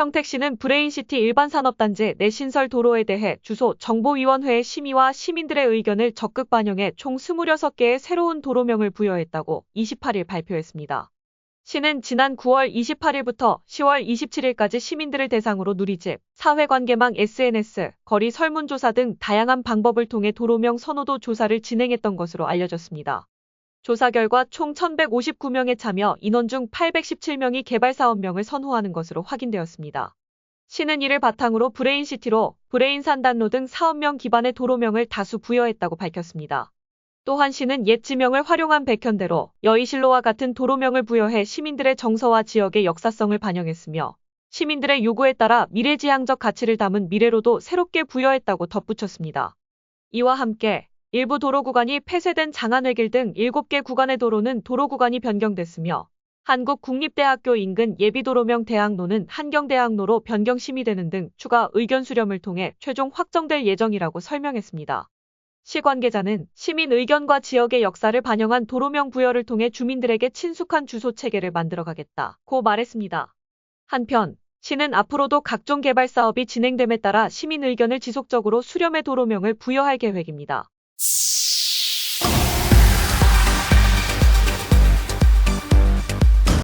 평택시는 브레인시티 일반산업단지 내 신설 도로에 대해 주소 정보위원회의 심의와 시민들의 의견을 적극 반영해 총 26개의 새로운 도로명을 부여했다고 28일 발표했습니다. 시는 지난 9월 28일부터 10월 27일까지 시민들을 대상으로 누리집, 사회관계망 SNS, 거리 설문조사 등 다양한 방법을 통해 도로명 선호도 조사를 진행했던 것으로 알려졌습니다. 조사 결과 총 1159명의 참여 인원 중 817명이 개발사업명을 선호하는 것으로 확인되었습니다. 시는 이를 바탕으로 브레인시티로 브레인산 단로 등 사업명 기반의 도로명을 다수 부여했다고 밝혔습니다. 또한 시는 옛 지명을 활용한 백현대로 여의실로와 같은 도로명을 부여해 시민들의 정서와 지역의 역사성을 반영했으며 시민들의 요구에 따라 미래지향적 가치를 담은 미래로도 새롭게 부여했다고 덧붙였습니다. 이와 함께 일부 도로 구간이 폐쇄된 장안외길 등 7개 구간의 도로는 도로 구간이 변경됐으며 한국국립대학교 인근 예비도로명 대학로는 한경대학로로 변경 심의되는 등 추가 의견 수렴을 통해 최종 확정될 예정이라고 설명했습니다. 시 관계자는 시민 의견과 지역의 역사를 반영한 도로명 부여를 통해 주민들에게 친숙한 주소 체계를 만들어가겠다고 말했습니다. 한편 시는 앞으로도 각종 개발 사업이 진행됨에 따라 시민 의견을 지속적으로 수렴해 도로명을 부여할 계획입니다.